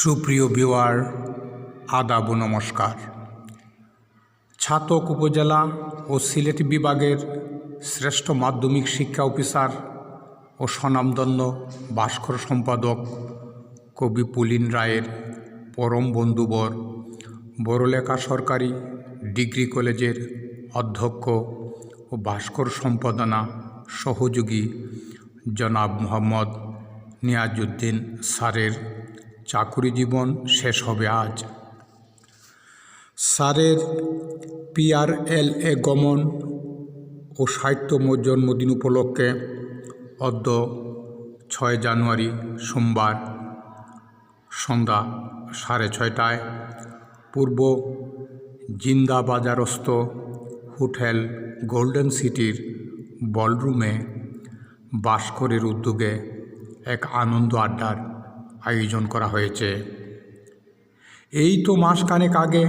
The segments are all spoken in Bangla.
সুপ্রিয় বিওয়ার আদাব নমস্কার। ছাতক উপজেলা ও সিলেট বিভাগের শ্রেষ্ঠ মাধ্যমিক শিক্ষা অফিসার ও স্বনামধন্য ভাস্কর সম্পাদক কবি পুলিন রায়ের পরম বন্ধুবর, বড়লেখা সরকারি ডিগ্রি কলেজের অধ্যক্ষ ও ভাস্কর সম্পাদনা সহযোগী জনাব মোহাম্মদ নিয়াজউদ্দিন স্যারের চাকুরি জীবন শেষ হবে আজ। স্যারের পিআরএল এ গমন ও সাহিত্যম জন্মদিন উপলক্ষে অদ্য ছয় জানুয়ারি সোমবার সন্ধ্যা সাড়ে ছয়টায় পূর্ব জিন্দাবাজারস্থ হোটেল গোল্ডেন সিটির বলরুমে ভাস্করের উদ্যোগে এক আনন্দ আড্ডার আয়োজন করা হয়েছে। এই তো মাসখানেক আগে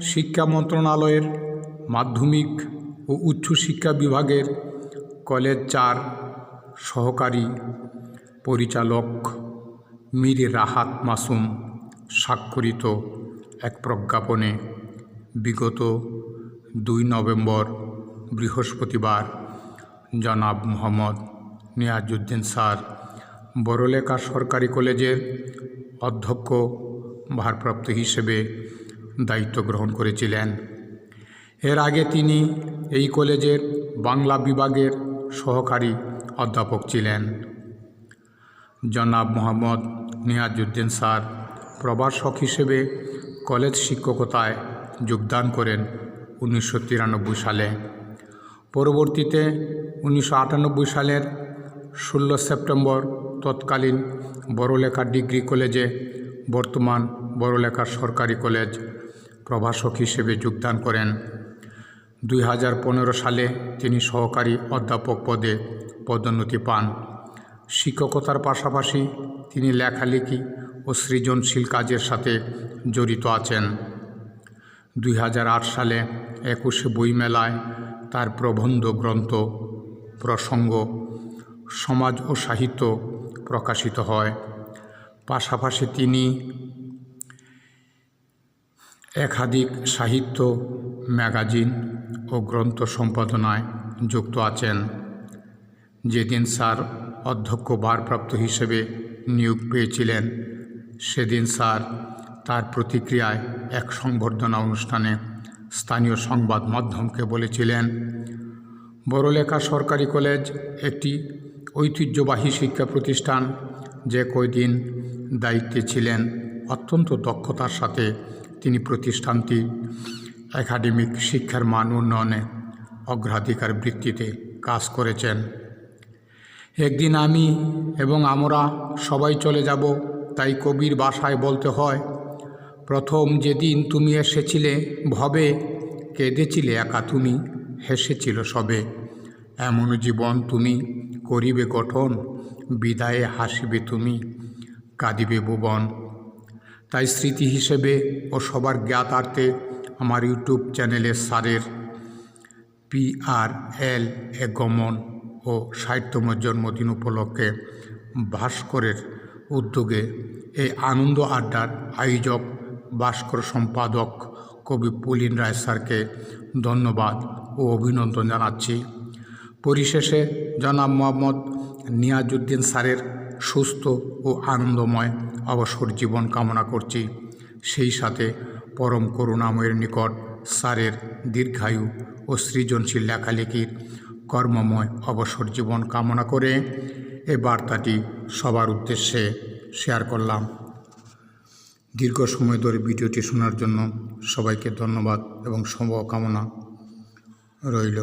শিক্ষা মন্ত্রণালয়ের মাধ্যমিক ও উচ্চশিক্ষা বিভাগের কলেজ চার সহকারী পরিচালক মীর রাহাত মাসুম স্বাক্ষরিত এক প্রজ্ঞাপনে বিগত দুই নভেম্বর বৃহস্পতিবার জনাব মোহাম্মদ নিয়াজউদ্দিন স্যার বড়লেখা সরকারি কলেজের অধ্যক্ষ ভারপ্রাপ্ত হিসেবে দায়িত্ব গ্রহণ করেছিলেন। এর আগে তিনি এই কলেজের বাংলা বিভাগের সহকারী অধ্যাপক ছিলেন। জনাব মোহাম্মদ নিয়াজউদ্দিন স্যার প্রভাষক হিসেবে কলেজ শিক্ষকতায় যোগদান করেন উনিশশো তিরানব্বই সালে। পরবর্তীতে উনিশশো আটানব্বই সালের ষোলো সেপ্টেম্বর তৎকালীন বড়লেখা ডিগ্রি কলেজে, বর্তমান বড়লেখা সরকারি কলেজ প্রভাষক হিসেবে যোগদান করেন। দুই হাজার পনেরো সালে তিনি সহকারী অধ্যাপক পদে পদোন্নতি পান। শিক্ষকতার পাশাপাশি তিনি লেখালেখি ও সৃজনশীল কাজের সাথে জড়িত আছেন। দুই হাজার আট সালে একুশে বইমেলায় তার প্রবন্ধ গ্রন্থ প্রসঙ্গ সমাজ ও সাহিত্য প্রকাশিত হয়। পাশাপাশি তিনি একাধিক সাহিত্য, ম্যাগাজিন ও গ্রন্থ সম্পাদনায় যুক্ত আছেন। যেদিন স্যার অধ্যক্ষ ভারপ্রাপ্ত হিসেবে নিয়োগ পেয়েছিলেন, সেদিন স্যার তার প্রতিক্রিয়ায় এক সংবর্ধনা অনুষ্ঠানে স্থানীয় সংবাদ মাধ্যমকে বলেছিলেন, বড়লেখা সরকারি কলেজ একটি ঐতিহ্যবাহী শিক্ষা প্রতিষ্ঠান যে কয়দিন দায়িত্বে ছিলেন, অত্যন্ত দক্ষতার সাথে তিনি প্রতিষ্ঠানটি একাডেমিক শিক্ষার মান উন্নয়নে অগ্রাধিকার বৃত্তিতে কাজ করেছেন। একদিন আমি এবং আমরা সবাই চলে যাব, তাই কবির বাসায় বলতে হয়, প্রথম যেদিন তুমি এসেছিলে ভবে, কেঁদেছিলে একা তুমি, হেসেছিল সবে। এমন জীবন তুমি করিবে গঠন, বিদায়ে হাসিবে তুমি, কাঁদিবে ভুবন। তাই স্মৃতি হিসেবে ও সবার জ্ঞাতার্থে আমার ইউটিউব চ্যানেলে সারের পি আর এল এ গমন ও সাহিত্যম জন্মদিন উপলক্ষে ভাস্করের উদ্যোগে এই আনন্দ আড্ডার আয়োজক, ভাস্কর সম্পাদক কবি পুলিন রায় স্যারকে ধন্যবাদ ও অভিনন্দন জানাচ্ছি। পরিশেষে জনাব মোহাম্মদ নিয়াজউদ্দিন স্যারের সুস্থ ও আনন্দময় অবসর জীবন কামনা করছি। সেই সাথে পরম করুণাময়ের নিকট স্যারের দীর্ঘায়ু ও সৃজনশীল লেখালেখির কর্মময় অবসর জীবন কামনা করে এ বার্তাটি সবার উদ্দেশ্যে শেয়ার করলাম। দীর্ঘ সময় ধরে ভিডিওটি শোনার জন্য সবাইকে ধন্যবাদ এবং শুভকামনা রইল।